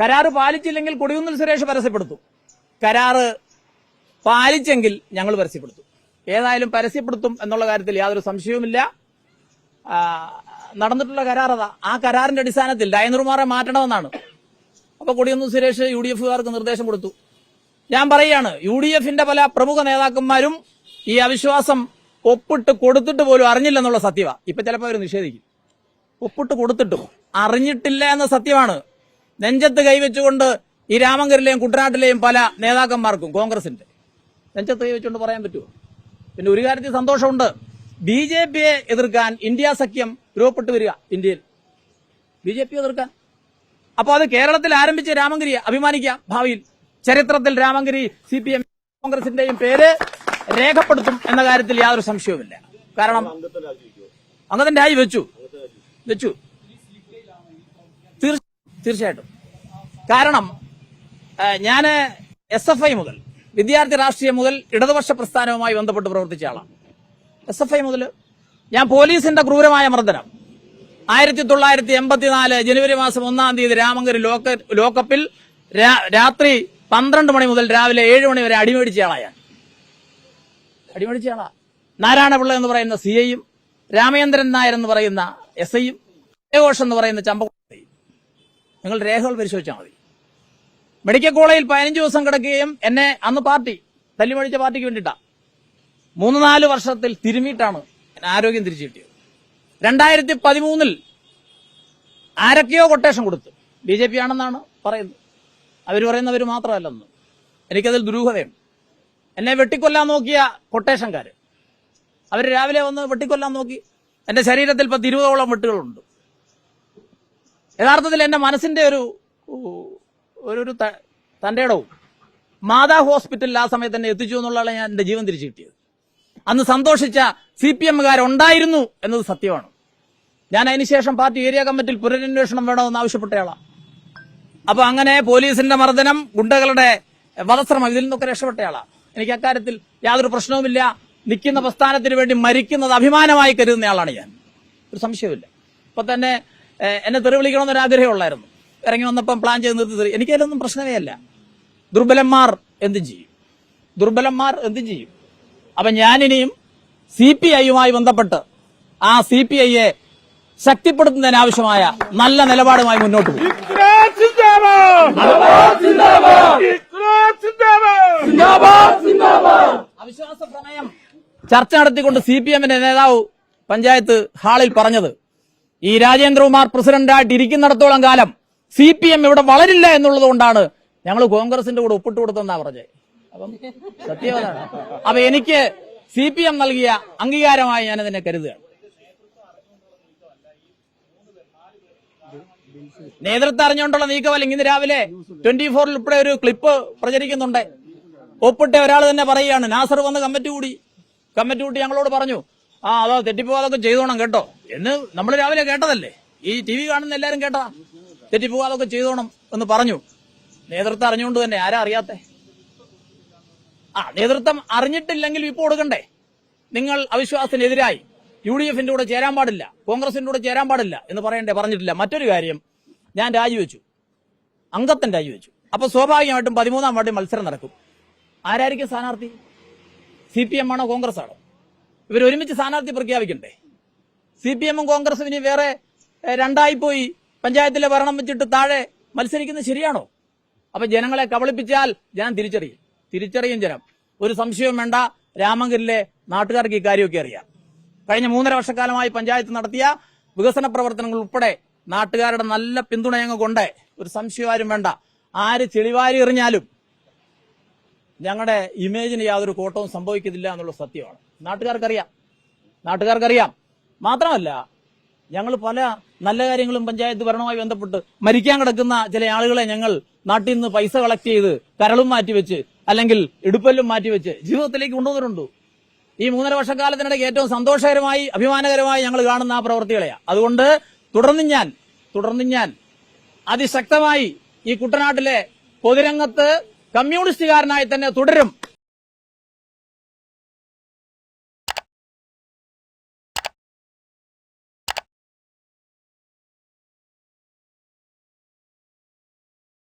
കരാറ് പാലിച്ചില്ലെങ്കിൽ കൊടിയുന്നിൽ സുരേഷ് പരസ്യപ്പെടുത്തും. കരാറ് പാലിച്ചെങ്കിൽ ഞങ്ങൾ പരസ്യപ്പെടുത്തും. ഏതായാലും പരസ്യപ്പെടുത്തും എന്നുള്ള കാര്യത്തിൽ യാതൊരു സംശയവുമില്ല. നടന്നിട്ടുള്ള കരാർ അതാ. ആ കരാറിന്റെ അടിസ്ഥാനത്തിൽ ഡയനറുമാറെ മാറ്റണമെന്നാണ്. അപ്പൊ കൊടിയൊന്നും സുരേഷ് യു ഡി എഫുകാർക്ക് നിർദ്ദേശം കൊടുത്തു. ഞാൻ പറയുകയാണ് യു ഡി എഫിന്റെ പല പ്രമുഖ നേതാക്കന്മാരും ഈ അവിശ്വാസം ഒപ്പിട്ട് കൊടുത്തിട്ട് പോലും അറിഞ്ഞില്ലെന്നുള്ള സത്യമാണ് ഇപ്പൊ ചിലപ്പോൾ അവർ നിഷേധിക്കും. ഒപ്പിട്ട് കൊടുത്തിട്ടും അറിഞ്ഞിട്ടില്ല എന്ന സത്യമാണ്. നെഞ്ചത്ത് കൈവച്ചുകൊണ്ട് ഈ രാമങ്കരിലെയും കുട്ടനാട്ടിലെയും പല നേതാക്കന്മാർക്കും കോൺഗ്രസിന്റെ. നെഞ്ചത്ത് കൈവച്ചുകൊണ്ട് പറയാൻ പറ്റുമോ? പിന്നെ ഒരു കാര്യത്തിൽ സന്തോഷമുണ്ട്. ബി ജെ പിയെ എതിർക്കാൻ ഇന്ത്യ സഖ്യം രൂപപ്പെട്ടു വരിക ഇന്ത്യയിൽ. ബി ജെ പി എതിർക്കാൻ. അപ്പോൾ അത് കേരളത്തിൽ ആരംഭിച്ച രാമങ്കരിയെ അഭിമാനിക്കാം ഭാവിയിൽ. ചരിത്രത്തിൽ രാമങ്കരി സി പി എം കോൺഗ്രസിന്റെയും പേര് രേഖപ്പെടുത്തും എന്ന കാര്യത്തിൽ യാതൊരു സംശയവുമില്ല. കാരണം അംഗത്തിന്റെ ആയി വെച്ചു വെച്ചു. തീർച്ചയായിട്ടും. കാരണം ഞാൻ എസ് എഫ് ഐ മുതൽ വിദ്യാർത്ഥി രാഷ്ട്രീയം മുതൽ ഇടതുപക്ഷ പ്രസ്ഥാനവുമായി ബന്ധപ്പെട്ട് പ്രവർത്തിച്ച ആളാണ്. എസ് എഫ് ഐ മുതൽ ഞാൻ പോലീസിന്റെ ക്രൂരമായ മർദ്ദനം. ആയിരത്തി തൊള്ളായിരത്തി എൺപത്തിനാല് ജനുവരി മാസം ഒന്നാം തീയതി രാമങ്കരി ലോക്ക ലോക്കപ്പിൽ രാത്രി പന്ത്രണ്ട് മണി മുതൽ രാവിലെ ഏഴ് മണി വരെ അടിമേടിച്ച ആളാണ് അടിമേടിച്ച ആളാ. നാരായണപിള്ള എന്ന് പറയുന്ന സി ഐയും രാമചന്ദ്രൻ നായർ എന്ന് പറയുന്ന എസ് ഐയും ജയഘോഷ് എന്ന് പറയുന്ന ചമ്പക്കുളയും നിങ്ങൾ രേഖകൾ പരിശോധിച്ചാൽ മതി. മെഡിക്കൽ കോളേജിൽ പതിനഞ്ച് ദിവസം കിടക്കുകയും എന്നെ അന്ന് പാർട്ടി തല്ലിമഴിച്ച പാർട്ടിക്ക് വേണ്ടിയിട്ടാണ് മൂന്ന് നാല് വർഷത്തിൽ തിരുമിയിട്ടാണ് ആരോഗ്യം തിരിച്ചു കിട്ടിയത്. രണ്ടായിരത്തി പതിമൂന്നിൽ ആരൊക്കെയോ കൊട്ടേഷൻ കൊടുത്തു. ബി ജെ പി ആണെന്നാണ് പറയുന്നത്. അവർ പറയുന്നവർ മാത്രമല്ലെന്ന്. എനിക്കതിൽ ദുരൂഹതയുണ്ട്. എന്നെ വെട്ടിക്കൊല്ലാൻ നോക്കിയ കൊട്ടേഷൻകാർ അവർ രാവിലെ വന്ന് വെട്ടിക്കൊല്ലാൻ നോക്കി. എന്റെ ശരീരത്തിൽ ഇപ്പം ഇരുപതോളം വെട്ടുകളുണ്ട്. യഥാർത്ഥത്തിൽ എന്റെ മനസ്സിന്റെ ഒരു ഒരു ഒരു ത- ഇടവും മാതാ ഹോസ്പിറ്റലിൽ ആ സമയത്ത് തന്നെ എത്തിച്ചു എന്നുള്ളതാണ് ഞാൻ എന്റെ ജീവൻ തിരിച്ചു കിട്ടിയത്. അന്ന് സന്തോഷിച്ച സി പി എമ്മുകാരുണ്ടായിരുന്നു എന്നത് സത്യമാണ്. ഞാൻ അതിനുശേഷം പാർട്ടി ഏരിയ കമ്മിറ്റിയിൽ പുനരന്വേഷണം വേണമെന്ന് ആവശ്യപ്പെട്ടയാളാണ്. അപ്പൊ അങ്ങനെ പോലീസിന്റെ മർദ്ദനം ഗുണ്ടകളുടെ വധശ്രമം ഇതിൽ നിന്നൊക്കെ രക്ഷപ്പെട്ടയാളാണ്. എനിക്ക് അക്കാര്യത്തിൽ യാതൊരു പ്രശ്നവുമില്ല. നിൽക്കുന്ന പ്രസ്ഥാനത്തിന് വേണ്ടി മരിക്കുന്നത് അഭിമാനമായി കരുതുന്നയാളാണ് ഞാൻ. ഒരു സംശയമില്ല ഇപ്പൊ തന്നെ എന്നെ തെറി വിളിക്കണമെന്നൊരു ആഗ്രഹമുള്ളായിരുന്നു ഇറങ്ങി വന്നപ്പം പ്ലാൻ ചെയ്ത് നിർത്തി തെറി എനിക്കതിലൊന്നും പ്രശ്നമേ അല്ല ദുർബലന്മാർ എന്തും ചെയ്യും. ദുർബലന്മാർ എന്തും ചെയ്യും. അപ്പൊ ഞാനിനിയും സി പി ഐയുമായി ബന്ധപ്പെട്ട് ആ സി പി ഐയെ ശക്തിപ്പെടുത്തുന്നതിനാവശ്യമായ നല്ല നിലപാടുമായി മുന്നോട്ട് പോകും. അവിശ്വാസ പ്രമേയം ചർച്ച നടത്തിക്കൊണ്ട് സി പി എമ്മിന്റെ നേതാവ് പഞ്ചായത്ത് ഹാളിൽ പറഞ്ഞത് ഈ രാജേന്ദ്രകുമാർ പ്രസിഡന്റായിട്ട് ഇരിക്കുന്നിടത്തോളം കാലം സി പി എം ഇവിടെ വളരില്ല എന്നുള്ളത് കൊണ്ടാണ് ഞങ്ങൾ കോൺഗ്രസിന്റെ കൂടെ ഒപ്പിട്ട് കൊടുത്തെന്നാ പറഞ്ഞത് അപ്പം സത്യവതാണ് അപ്പൊ എനിക്ക് സി പി എം നൽകിയ അംഗീകാരമായി ഞാൻ അതിനെ കരുതുകയാണ്. നേതൃത്വം അറിഞ്ഞുകൊണ്ടുള്ള നീക്കമല്ല ഇന്ന് രാവിലെ ട്വന്റി ഫോറിൽ ഉൾപ്പെടെ ഒരു ക്ലിപ്പ് പ്രചരിക്കുന്നുണ്ട്. ഒപ്പിട്ട ഒരാൾ തന്നെ പറയുകയാണ് നാസർ വന്ന് കമ്മിറ്റി കൂടി. കമ്മിറ്റി കൂട്ടി ഞങ്ങളോട് പറഞ്ഞു ആ അതോ തെറ്റിപ്പോകാതൊക്കെ ചെയ്തോണം കേട്ടോ. എന്ന് നമ്മൾ രാവിലെ കേട്ടതല്ലേ? ഈ ടി വി കാണുന്ന എല്ലാരും കേട്ടതാ തെറ്റിപ്പോകാതൊക്കെ ചെയ്തോണം എന്ന് പറഞ്ഞു. നേതൃത്വം അറിഞ്ഞുകൊണ്ട് തന്നെ. ആരാ അറിയാത്തെ? ആ നേതൃത്വം അറിഞ്ഞിട്ടില്ലെങ്കിൽ വിപ്പ് കൊടുക്കണ്ടേ? നിങ്ങൾ അവിശ്വാസത്തിനെതിരായി. യു ഡി എഫിന്റെ കൂടെ ചേരാൻ പാടില്ല. കോൺഗ്രസിന്റെ കൂടെ ചേരാൻ പാടില്ല എന്ന് പറയണ്ടേ? പറഞ്ഞിട്ടില്ല. മറ്റൊരു കാര്യം ഞാൻ രാജിവെച്ചു. അംഗത്തൻ രാജിവെച്ചു. അപ്പൊ സ്വാഭാവികമായിട്ടും പതിമൂന്നാം വാർഡിൽ മത്സരം നടക്കും. ആരായിരിക്കും സ്ഥാനാർത്ഥി? സി പി എം ആണോ കോൺഗ്രസ് ആണോ? ഇവർ ഒരുമിച്ച് സ്ഥാനാർത്ഥി പ്രഖ്യാപിക്കണ്ടേ? സി പി എമ്മും കോൺഗ്രസും ഇനി വേറെ രണ്ടായി പോയി പഞ്ചായത്തിലെ ഭരണം വെച്ചിട്ട് താഴെ മത്സരിക്കുന്നത് ശരിയാണോ? അപ്പൊ ജനങ്ങളെ കബളിപ്പിച്ചാൽ ഞാൻ തിരിച്ചറിയും. തിരിച്ചറിയും ജനം. ഒരു സംശയവും വേണ്ട. രാമങ്കരിലെ നാട്ടുകാർക്ക് ഈ കാര്യമൊക്കെ അറിയാം. കഴിഞ്ഞ മൂന്നര വർഷക്കാലമായി പഞ്ചായത്ത് നടത്തിയ വികസന പ്രവർത്തനങ്ങൾ ഉൾപ്പെടെ നാട്ടുകാരുടെ നല്ല പിന്തുണയങ്ങ് കൊണ്ട് ഒരു സംശയവാരും വേണ്ട. ആര് ചെളിവാരി എറിഞ്ഞാലും ഞങ്ങളുടെ ഇമേജിന് യാതൊരു കോട്ടവും സംഭവിക്കുന്നില്ല എന്നുള്ള സത്യമാണ്. നാട്ടുകാർക്കറിയാം. നാട്ടുകാർക്കറിയാം. മാത്രമല്ല ഞങ്ങൾ പല നല്ല കാര്യങ്ങളും പഞ്ചായത്ത് ഭരണവുമായി ബന്ധപ്പെട്ട് മരിക്കാൻ കിടക്കുന്ന ചില ആളുകളെ ഞങ്ങൾ നാട്ടിൽ നിന്ന് പൈസ കളക്ട് ചെയ്ത് കരളും മാറ്റിവെച്ച് അല്ലെങ്കിൽ ഇടുപ്പല്ലും മാറ്റിവെച്ച് ജീവിതത്തിലേക്ക് കൊണ്ടുവന്നിട്ടുണ്ട്. ഈ മൂന്നര വർഷക്കാലത്തിനിടയ്ക്ക് ഏറ്റവും സന്തോഷകരമായി അഭിമാനകരമായി ഞങ്ങൾ കാണുന്ന ആ പ്രവർത്തികളെയാണ് അതുകൊണ്ട് തുടർന്ന് ഞാൻ തുടർന്ന് ഞാൻ അതിശക്തമായി ഈ കുട്ടനാട്ടിലെ പൊതുരംഗത്ത് കമ്മ്യൂണിസ്റ്റുകാരനായി തന്നെ തുടരും.